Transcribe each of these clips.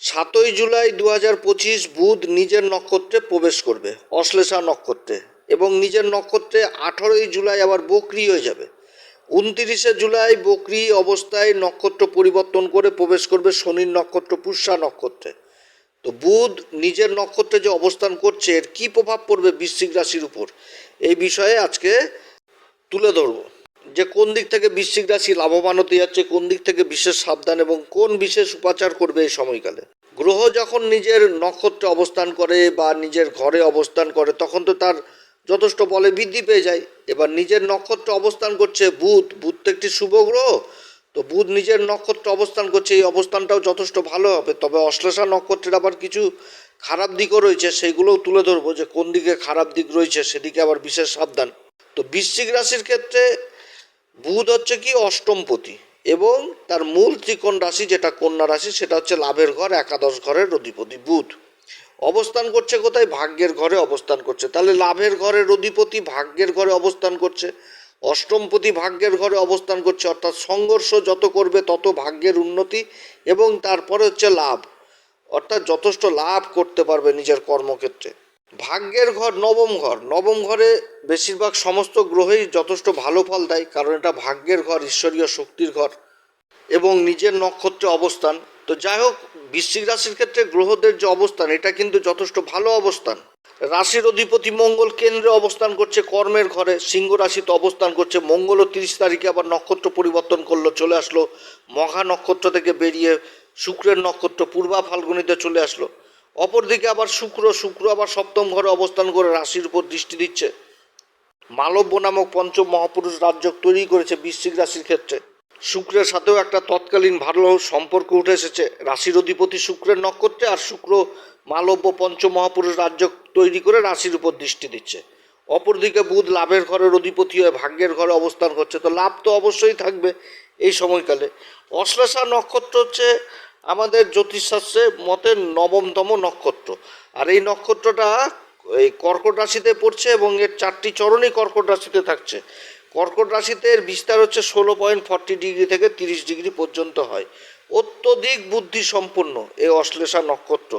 সাতই জুলাই দু হাজার পঁচিশ বুধ নিজের নক্ষত্রে প্রবেশ করবে, অশ্লেষা নক্ষত্রে এবং নিজের নক্ষত্রে আঠারোই জুলাই আবার বকরি হয়ে যাবে। উনতিরিশে জুলাই বকরি অবস্থায় নক্ষত্র পরিবর্তন করে প্রবেশ করবে শনির নক্ষত্র, পুষ্যা নক্ষত্রে। তো বুধ নিজের নক্ষত্রে যে অবস্থান করছে, এর কী প্রভাব পড়বে বৃশ্চিক রাশির উপর? এই বিষয়ে আজকে তুলে ধরবো। যে কোন দিক থেকে বৃশ্চিক রাশি লাভবান হতে যাচ্ছে, কোন দিক থেকে বিশেষ সাবধান এবং কোন বিশেষ উপাচার করবে এই সময়কালে? গ্রহ যখন নিজের নক্ষত্রে অবস্থান করে বা নিজের ঘরে অবস্থান করে, তখন তো তার যথেষ্ট বলে বৃদ্ধি পেয়ে যায়। এবার নিজের নক্ষত্রে অবস্থান করছে বুধ বুধ তো একটি শুভ গ্রহ। তো বুধ নিজের নক্ষত্রে অবস্থান করছে, এই অবস্থানটাও যথেষ্ট ভালো হবে। তবে অশ্লেষা নক্ষত্রের আবার কিছু খারাপ দিকও রয়েছে, সেইগুলোও তুলে ধরবো যে কোন দিকে খারাপ দিক রয়েছে, সেদিকে আবার বিশেষ সাবধান। তো বৃশ্চিক রাশির ক্ষেত্রে বুধ হচ্ছে কি অষ্টমপতি এবং তার মূল ত্রিকোণ রাশি যেটা কন্যা রাশি সেটা হচ্ছে লাভের ঘর, একাদশ ঘরের অধিপতি বুধ। অবস্থান করছে কোথায়? ভাগ্যের ঘরে অবস্থান করছে। তাহলে লাভের ঘরের অধিপতি ভাগ্যের ঘরে অবস্থান করছে। অষ্টমপতি ভাগ্যের ঘরে অবস্থান করছে, অর্থাৎ সংঘর্ষ যত করবে তত ভাগ্যের উন্নতি এবং তারপরে হচ্ছে লাভ। অর্থাৎ যথেষ্ট লাভ করতে পারবে নিজের কর্মক্ষেত্রে। ভাগ্যের ঘর, নবম ঘর। নবম ঘরে বেশিরভাগ সমস্ত গ্রহেই যথেষ্ট ভালো ফল দেয়, কারণ এটা ভাগ্যের ঘর, ঈশ্বরীয় শক্তির ঘর এবং নিজের নক্ষত্রে অবস্থান। তো যাই হোক, বৃশ্চিক রাশির ক্ষেত্রে গ্রহদের যে অবস্থান, এটা কিন্তু যথেষ্ট ভালো অবস্থান। রাশির অধিপতি মঙ্গল কেন্দ্রে অবস্থান করছে কর্মের ঘরে, সিংহ রাশিতে অবস্থান করছে, মঙ্গলও তিরিশ তারিখে আবার নক্ষত্র পরিবর্তন করল, চলে আসলো। মঘা নক্ষত্র থেকে বেরিয়ে শুক্রের নক্ষত্র, পূর্বা ফাল্গুনিতে চলে আসলো। অপরদিকে আবার শুক্র শুক্র আবার সপ্তম ঘরে অবস্থান করে রাশির উপর দৃষ্টি দিচ্ছে। মালব্য নামক পঞ্চম মহাপুরুষ রাজ্য তৈরি করেছে বৃশ্চিক রাশির ক্ষেত্রে। শুক্রের সাথেও একটা তৎকালীন ভালো সম্পর্ক উঠে এসেছে। রাশির অধিপতি শুক্রের নক্ষত্রে আর শুক্র মালব্য পঞ্চম মহাপুরুষ রাজ্য তৈরি করে রাশির উপর দৃষ্টি দিচ্ছে। অপরদিকে বুধ লাভের ঘরের অধিপতি হয়ে ভাগ্যের ঘরে অবস্থান করছে। তো লাভ তো অবশ্যই থাকবে এই সময়কালে। অশ্লেষা নক্ষত্র হচ্ছে আমাদের জ্যোতিষশাস্ত্রে মতে নবমতম নক্ষত্র। আর এই নক্ষত্রটা এই কর্কট রাশিতে পড়ছে এবং এর চারটি চরণই কর্কট রাশিতে থাকছে। কর্কট রাশিতে এর বিস্তার হচ্ছে ষোলো পয়েন্ট ফর্টি ডিগ্রি থেকে তিরিশ ডিগ্রি পর্যন্ত হয়। অত্যধিক বুদ্ধি সম্পন্ন এই অশ্লেষা নক্ষত্র।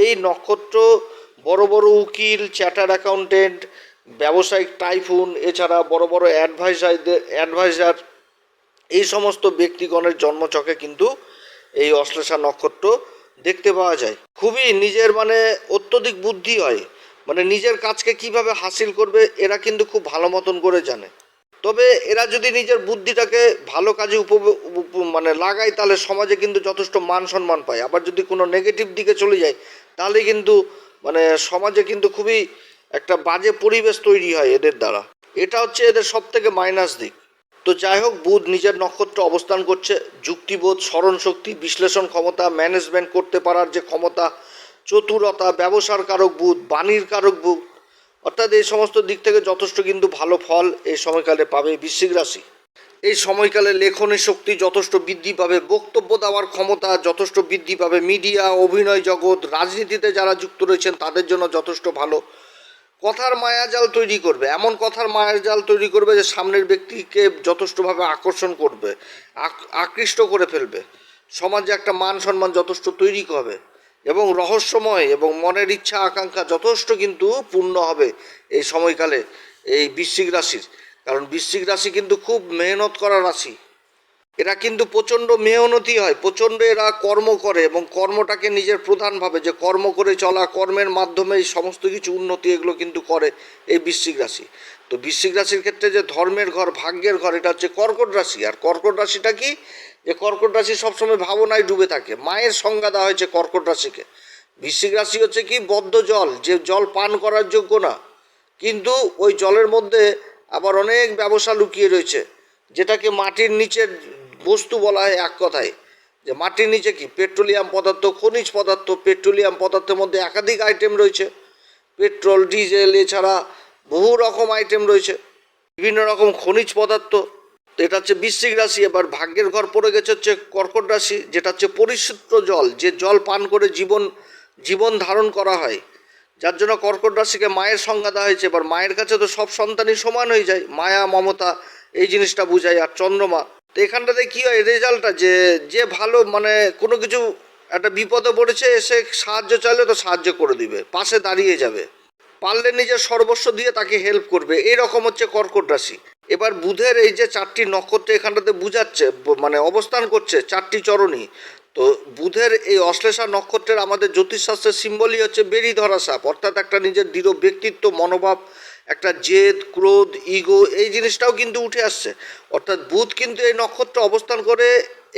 এই নক্ষত্র বড় বড় উকিল চ্যাটার অ্যাকাউন্টেন্ট, ব্যবসায়িক টাইফুন, এছাড়া বড় বড় অ্যাডভাইজারদের, অ্যাডভাইজার, এই সমস্ত ব্যক্তিগণের জন্মচকে কিন্তু এই অশ্লেষা নক্ষত্র দেখতে পাওয়া যায়। খুবই নিজের মানে অত্যধিক বুদ্ধি হয়। মানে নিজের কাজকে কীভাবে হাসিল করবে, এরা কিন্তু খুব ভালো মতন করে জানে। তবে এরা যদি নিজের বুদ্ধিটাকে ভালো কাজে উপ মানে লাগায়, তাহলে সমাজে কিন্তু যথেষ্ট মান সম্মান পায়। আবার যদি কোনো নেগেটিভ দিকে চলে যায়, তাহলে কিন্তু মানে সমাজে কিন্তু খুবই একটা বাজে পরিবেশ তৈরি হয় এদের দ্বারা। এটা হচ্ছে এদের সব থেকে মাইনাস দিক। তো যাই হোক, বুধ নিজের নক্ষত্র অবস্থান করছে। যুক্তিবোধ স্মরণ শক্তি বিশ্লেষণ ক্ষমতা ম্যানেজমেন্ট করতে পারার যে ক্ষমতা, চতুরতা, ব্যবসার কারক বুধ, বাণীর কারক বুধ, অর্থাৎ এই সমস্ত দিক থেকে যথেষ্ট কিন্তু ভালো ফল এই সময়কালে পাবে বৃশ্চিক রাশি। এই সময়কালে লেখনী শক্তি যথেষ্ট বৃদ্ধি পাবে, বক্তব্য দেওয়ার ক্ষমতা যথেষ্ট বৃদ্ধি পাবে মিডিয়া অভিনয় জগৎ, রাজনীতিতে যারা যুক্ত রয়েছেন তাদের জন্য যথেষ্ট ভালো। কথার মায়াজাল তৈরি করবে, এমন কথার মায়াজাল তৈরি করবে যে সামনের ব্যক্তিকে যথেষ্টভাবে আকর্ষণ করবে, আক- আকৃষ্ট করে ফেলবে। সমাজে একটা মান সম্মান যথেষ্ট তৈরি হবে এবং রহস্যময় এবং মনের ইচ্ছা আকাঙ্ক্ষা যথেষ্ট কিন্তু পূর্ণ হবে এই সময়কালে এই বৃশ্চিক রাশির। কারণ বৃশ্চিক রাশি কিন্তু খুব মেহনত করা রাশি। এরা কিন্তু প্রচণ্ড মেহনতি হয়, প্রচণ্ড এরা কর্ম করে এবং কর্মটাকে নিজের প্রধান ভাবে যে কর্ম করে চলা, কর্মের মাধ্যমে এই সমস্ত কিছু উন্নতি এগুলো কিন্তু করে এই বৃশ্চিক রাশি। তো বৃশ্চিক রাশির ক্ষেত্রে যে ধর্মের ঘর, ভাগ্যের ঘর, এটা হচ্ছে কর্কট রাশি। আর কর্কট রাশিটা কি? যে কর্কট রাশি সবসময় ভাবনায় ডুবে থাকে, মায়ের সংজ্ঞা দেওয়া হয়েছে কর্কট রাশিকে। বৃশ্চিক রাশি হচ্ছে কি? বদ্ধ জল, যে জল পান করার যোগ্য না। কিন্তু ওই জলের মধ্যে আবার অনেক ব্যবসা লুকিয়ে রয়েছে, যেটাকে মাটির নিচের বস্তু বলা হয় এক কথায়, যে মাটির নিচে কি? পেট্রোলিয়াম পদার্থ, খনিজ পদার্থ, পেট্রোলিয়াম পদার্থের মধ্যে একাধিক আইটেম রয়েছে। পেট্রোল, ডিজেল, এছাড়া বহু রকম আইটেম রয়েছে। বিভিন্ন রকম খনিজ পদার্থ, তো এটা হচ্ছে বৃশ্চিক রাশি, এবার ভাগ্যের ঘর পড়ে গেছে হচ্ছে কর্কট রাশি, যেটা হচ্ছে পরিশুদ্ধ জল, যে জল পান করে জীবন জীবন ধারণ করা হয়। যার জন্য কর্কট রাশিকে মায়ের সংজ্ঞা দেওয়া হয়েছে। এবার মায়ের কাছে তো সব সন্তানই সমান হয়ে যায়। মায়া, মমতা, এই জিনিসটা বুঝায়। আর চন্দ্রমা তো এখানটাতে কী হয়? রেজাল্টটা যে যে ভালো মানে কোনো কিছু একটা বিপদে পড়েছে, এসে সাহায্য চাইলে তো সাহায্য করে দিবে, পাশে দাঁড়িয়ে যাবে। পারলে নিজের সর্বস্ব দিয়ে তাকে হেল্প করবে, এরকম হচ্ছে কর্কট রাশি। এবার বুধের এই যে চারটি নক্ষত্র এখানটাতে বুঝাচ্ছে মানে অবস্থান করছে চারটি চরণই। তো বুধের এই অশ্লেষা নক্ষত্রের আমাদের জ্যোতিষশাস্ত্রের সিম্বলই হচ্ছে বেরি ধরা সাপ, অর্থাৎ একটা নিজের দৃঢ় ব্যক্তিত্ব, মনোভাব একটা জেদ, ক্রোধ, ইগো, এই জিনিসটাও কিন্তু উঠে আসছে। অর্থাৎ বুধ কিন্তু এই নক্ষত্র অবস্থান করে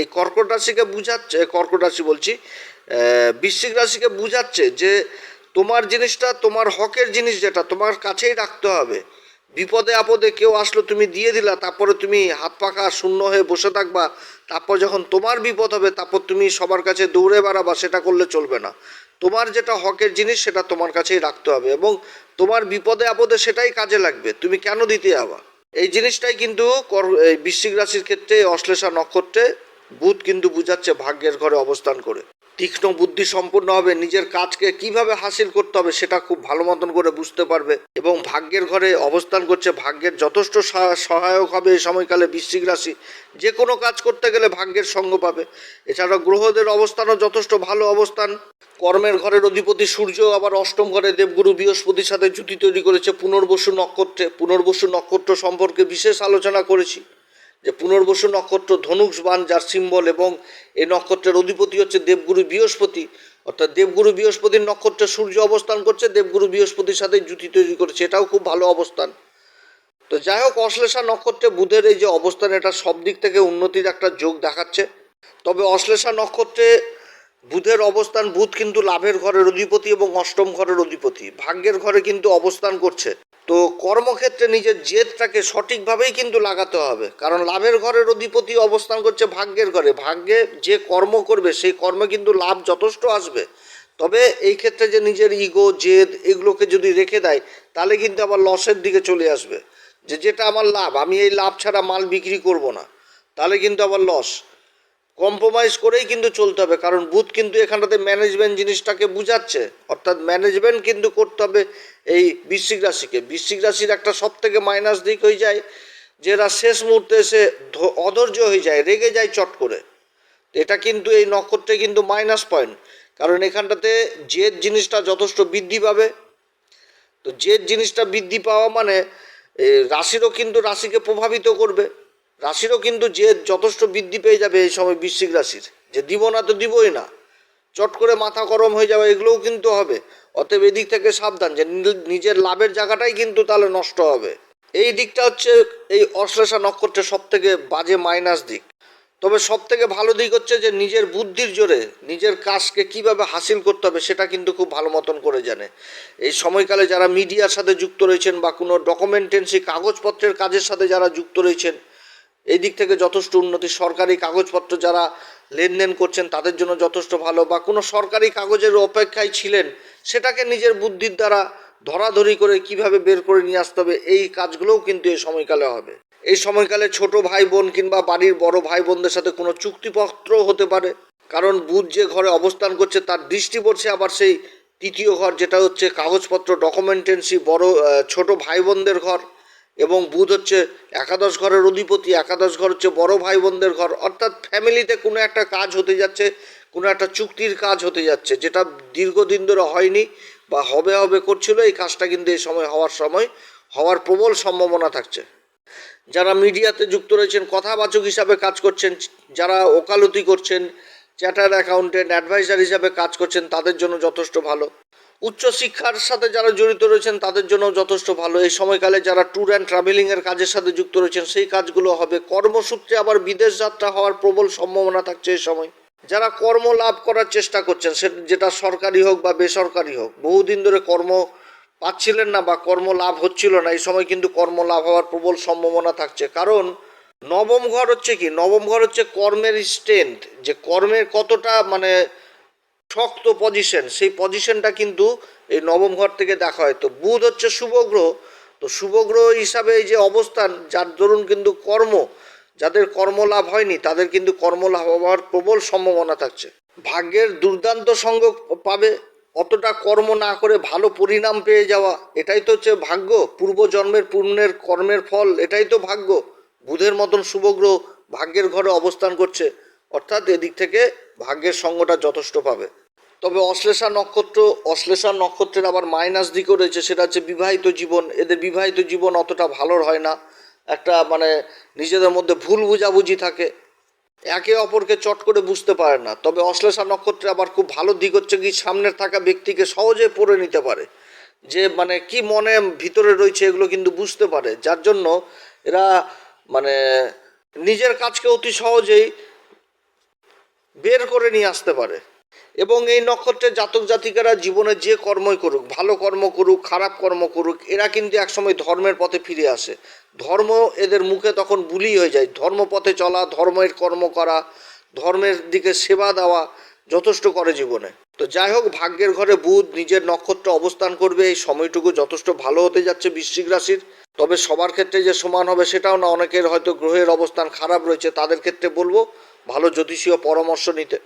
এই কর্কট রাশিকে বুঝাচ্ছে কর্কট রাশি বলছি বৃশ্চিক রাশিকে বুঝাচ্ছে যে তোমার জিনিসটা, তোমার হকের জিনিস যেটা, তোমার কাছেই রাখতে হবে। বিপদে আপদে কেউ আসলো, তুমি দিয়ে দিলা, তারপরে তুমি হাত পাখা শূন্য হয়ে বসে থাকবা, তারপর যখন তোমার বিপদ হবে, তারপর তুমি সবার কাছে দৌড়ে বেড়াবা, সেটা করলে চলবে না। তোমার যেটা হকের জিনিস সেটা তোমার কাছেই রাখতে হবে এবং তোমার বিপদে আপদে সেটাই কাজে লাগবে। তুমি কেন দিতে যাবা? এই জিনিসটাই কিন্তু বৃশ্চিক রাশির ক্ষেত্রে, অশ্লেষা নক্ষত্রে বুধ কিন্তু বুঝাচ্ছে ভাগ্যের ঘরে অবস্থান করে। তীক্ষ্ণ বুদ্ধি সম্পন্ন হবে, নিজের কাজকে কীভাবে হাসিল করতে হবে সেটা খুব ভালো মতন করে বুঝতে পারবে এবং ভাগ্যের ঘরে অবস্থান করছে, ভাগ্যের যথেষ্ট সহায়ক হবে এই সময়কালে বৃশ্চিক রাশি। যে কোনো কাজ করতে গেলে ভাগ্যের সঙ্গ পাবে। এছাড়া গ্রহদের অবস্থানও যথেষ্ট ভালো অবস্থান। কর্মের ঘরের অধিপতি সূর্য আবার অষ্টম ঘরে দেবগুরু বৃহস্পতির সাথে জুতি তৈরি করেছে, পুনর্বসু নক্ষত্রে, পুনর্বসু নক্ষত্র সম্পর্কে বিশেষ আলোচনা করেছি। যে পুনর্বসু নক্ষত্র ধনুষ বান যার সিম্বল এবং এই নক্ষত্রের অধিপতি হচ্ছে দেবগুরু বৃহস্পতি, অর্থাৎ দেবগুরু বৃহস্পতির নক্ষত্রে সূর্য অবস্থান করছে, দেবগুরু বৃহস্পতির সাথে জুতি তৈরি করেছে, এটাও খুব ভালো অবস্থান। তো যাই হোক, অশ্লেষা নক্ষত্রে বুধের এই যে অবস্থান, এটা সব দিক থেকে উন্নতির একটা যোগ দেখাচ্ছে। তবে অশ্লেষা নক্ষত্রে বুধের অবস্থান, বুধ কিন্তু লাভের ঘরের অধিপতি এবং অষ্টম ঘরের অধিপতি। ভাগ্যের ঘরে কিন্তু অবস্থান করছে। তো কর্মক্ষেত্রে নিজের জেদটাকে সঠিকভাবেই কিন্তু লাগাতে হবে। কারণ লাভের ঘরের অধিপতি অবস্থান করছে ভাগ্যের ঘরে। ভাগ্যে যে কর্ম করবে, সেই কর্মে কিন্তু লাভ যথেষ্ট আসবে। তবে এই ক্ষেত্রে যে নিজের ইগো, জেদ, এগুলোকে যদি রেখে দেয়, তাহলে কিন্তু আবার লসের দিকে চলে আসবে। যে যেটা আমার লাভ, আমি এই লাভ ছাড়া মাল বিক্রি করব না। তাহলে কিন্তু আবার লস। কম্প্রোমাইজ করেই কিন্তু চলতে হবে, কারণ বুথ কিন্তু এখানটাতে ম্যানেজমেন্ট জিনিসটাকে বুঝাচ্ছে। অর্থাৎ ম্যানেজমেন্ট কিন্তু করতে হবে এই বৃশ্চিক রাশিকে। বৃশ্চিক রাশির একটা সব থেকে মাইনাস দিক হয়ে যায় যে এরা শেষ মুহূর্তে এসে অধৈর্য হয়ে যায়, রেগে যায় চট করে। এটা কিন্তু এই নক্ষত্রে কিন্তু মাইনাস পয়েন্ট কারণ এখানটাতে জেদ জিনিসটা যথেষ্ট বৃদ্ধি পাবে। তো জেদ জিনিসটা বৃদ্ধি পাওয়া মানে রাশিরও কিন্তু রাশিকে প্রভাবিত করবে। রাশিরও কিন্তু যে যথেষ্ট বৃদ্ধি পেয়ে যাবে এই সময় বৃশ্চিক রাশির, যে দিব না তো দিবই না। চট করে মাথা গরম হয়ে যাবে, এগুলোও কিন্তু হবে। অতএব এদিক থেকে সাবধান, যে নিজের লাভের জায়গাটাই কিন্তু তাহলে নষ্ট হবে। এই দিকটা হচ্ছে এই অশ্লেষা নক্ষত্রের সব থেকে বাজে মাইনাস দিক। তবে সব থেকে ভালো দিক হচ্ছে যে নিজের বুদ্ধির জোরে নিজের কাজকে কীভাবে হাসিল করতে হবে সেটা কিন্তু খুব ভালো মতন করে জানে। এই সময়কালে যারা মিডিয়ার সাথে যুক্ত রয়েছেন বা কোনো ডকুমেন্টেন্সি কাগজপত্রের কাজের সাথে যারা যুক্ত রয়েছেন এই দিক থেকে যথেষ্ট উন্নতি। সরকারি কাগজপত্র যারা লেনদেন করছেন, তাদের জন্য যথেষ্ট ভালো। বা কোনো সরকারি কাগজের অপেক্ষায় ছিলেন, সেটাকে নিজের বুদ্ধির দ্বারা ধরাধরি করে কীভাবে বের করে নিয়ে আসতে হবে, এই কাজগুলোও কিন্তু এই সময়কালে হবে। এই সময়কালে ছোট ভাই বোন কিংবা বাড়ির বড় ভাই বোনদের সাথে কোনো চুক্তিপত্র হতে পারে। কারণ বুধ যে ঘরে অবস্থান করছে, তার দৃষ্টি পড়ছে আবার সেই তৃতীয় ঘর, যেটা হচ্ছে কাগজপত্র ডকুমেন্টেন্সি বড় ছোট ভাই বোনদের ঘর। এবং বুধ হচ্ছে একাদশ ঘরের অধিপতি, একাদশ ঘর হচ্ছে বড় ভাই বোনদের ঘর। অর্থাৎ ফ্যামিলিতে কোনো একটা কাজ হতে যাচ্ছে, কোনো একটা চুক্তির কাজ হতে যাচ্ছে, যেটা দীর্ঘদিন ধরে হয়নি বা হবে হবে করছিল, এই কাজটা কিন্তু এই সময় হওয়ার সময়, হওয়ার প্রবল সম্ভাবনা থাকছে। যারা মিডিয়াতে যুক্ত রয়েছেন, কথাবাচক হিসাবে কাজ করছেন, যারা ওকালতি করছেন, চ্যাটার অ্যাকাউন্টেন্ট, অ্যাডভাইজার হিসাবে কাজ করছেন, তাদের জন্য যথেষ্ট ভালো। উচ্চশিক্ষার সাথে যারা জড়িত রয়েছেন, তাদের জন্য যথেষ্ট ভালো। এই সময়কালে যারা ট্যুর অ্যান্ড ট্রাভেলিংয়ের কাজের সাথে যুক্ত রয়েছেন, সেই কাজগুলো হবে। কর্মসূত্রে আবার বিদেশ যাত্রা হওয়ার প্রবল সম্ভাবনা থাকছে এই সময়। যারা কর্ম লাভ করার চেষ্টা করছেন, সে যেটা সরকারি হোক বা বেসরকারি হোক, বহুদিন ধরে কর্ম পাচ্ছিলেন না বা কর্ম লাভ হচ্ছিল না। এই সময় কিন্তু কর্ম লাভ হওয়ার প্রবল সম্ভাবনা থাকছে। কারণ নবম ঘর হচ্ছে কি? নবম ঘর হচ্ছে কর্মের স্ট্রেংথ যে কর্মের কতটা মানে শক্ত পজিশন সেই পজিশনটা কিন্তু এই নবম ঘর থেকে দেখা হয়। তো বুধ হচ্ছে শুভ গ্রহ। তো শুভ গ্রহ হিসাবে এই যে অবস্থান, যার দরুন কিন্তু কর্ম, যাদের কর্মলাভ হয়নি, তাদের কিন্তু কর্মলাভ হওয়ার প্রবল সম্ভাবনা থাকছে। ভাগ্যের দুর্দান্ত সঙ্গ পাবে, অতটা কর্ম না করে ভালো পরিণাম পেয়ে যাওয়া, এটাই তো হচ্ছে ভাগ্য। পূর্বজন্মের পুণ্যের কর্মের ফল, এটাই তো ভাগ্য। বুধের মতন শুভগ্রহ ভাগ্যের ঘরে অবস্থান করছে। অর্থাৎ এদিক থেকে ভাগ্যের সঙ্গটা যথেষ্ট পাবে। তবে অশ্লেষা নক্ষত্র, অশ্লেষা নক্ষত্রের আবার মাইনাস দিকও রয়েছে, সেটা হচ্ছে বিবাহিত জীবন। এদের বিবাহিত জীবন অতটা ভালো হয় না। একটা মানে নিজেদের মধ্যে ভুল বুঝাবুঝি থাকে। একে অপরকে চট করে বুঝতে পারে না। তবে অশ্লেষা নক্ষত্রে আবার খুব ভালো দিক হচ্ছে কি, সামনের থাকা ব্যক্তিকে সহজে পড়ে নিতে পারে। যে মানে কি মনে ভিতরে রয়েছে এগুলো কিন্তু বুঝতে পারে। যার জন্য এরা মানে নিজের কাজকে অতি সহজেই বের করে নিয়ে আসতে পারে। এবং এই নক্ষত্রের জাতক জাতিকারা জীবনে যে কর্মই করুক, ভালো কর্ম করুক, খারাপ কর্ম করুক, এরা কিন্তু একসময় ধর্মের পথে ফিরে আসে। ধর্ম এদের মুখে তখন বুলি হয়ে যায়। ধর্মপথে চলা, ধর্মের কর্ম করা, ধর্মের দিকে সেবা দেওয়া যথেষ্ট করে জীবনে। তো যাই হোক, ভাগ্যের ঘরে বুধ নিজের নক্ষত্র অবস্থান করবে, এই সময়টুকু যথেষ্ট ভালো হতে যাচ্ছে বৃশ্চিক রাশির। তবে সবার ক্ষেত্রে যে সমান হবে সেটাও না, অনেকের হয়তো গ্রহের অবস্থান খারাপ রয়েছে, তাদের ক্ষেত্রে বলব, ভালো জ্যোতিষীয় পরামর্শ নিতে।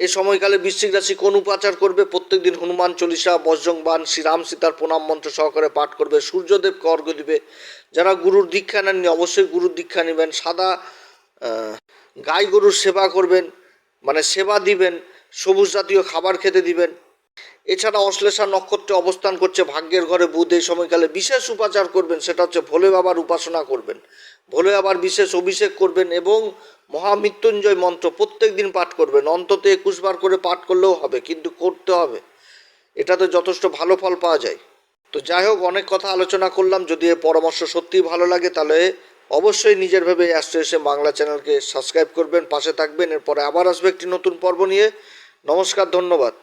এই সময়কালে বৃশ্চিক রাশি কোন উপাচার করবে? প্রত্যেকদিন হনুমান চল্লিশা বজ্রংবান শ্রীরাম সীতার প্রণাম মন্ত্র সহকারে পাঠ করবে সূর্যদেবকে অর্ঘ্য দিবে। যারা গুরুর দীক্ষা নেননি, অবশ্যই গুরুর দীক্ষা নেবেন। সাদা গাই গরুর সেবা করবেন মানে সেবা দিবেন, সবুজ জাতীয় খাবার খেতে দিবেন। এছাড়া অশ্লেষা নক্ষত্রে অবস্থান করছে ভাগ্যের ঘরে বুধ। এই সময়কালে বিশেষ উপাচার করবেন, সেটা হচ্ছে ভোলে বাবার উপাসনা করবেন। ভোলে আবার বিশেষ অভিষেক করবেন এবং মহামৃত্যুঞ্জয় মন্ত্র প্রত্যেক দিন পাঠ করবেন। অন্তত একুশ বার করে পাঠ করলেও হবে, কিন্তু করতে হবে। এটাতে যথেষ্ট ভালো ফল পাওয়া যায়। তো যাই হোক, অনেক কথা আলোচনা করলাম। যদি এই পরামর্শ সত্যিই ভালো লাগে, তাহলে অবশ্যই নিজের ভেবে আসতে এসে বাংলা চ্যানেলকে সাবস্ক্রাইব করবেন, পাশে থাকবেন। এরপরে আবার আসবে একটি নতুন পর্ব নিয়ে। নমস্কার, ধন্যবাদ।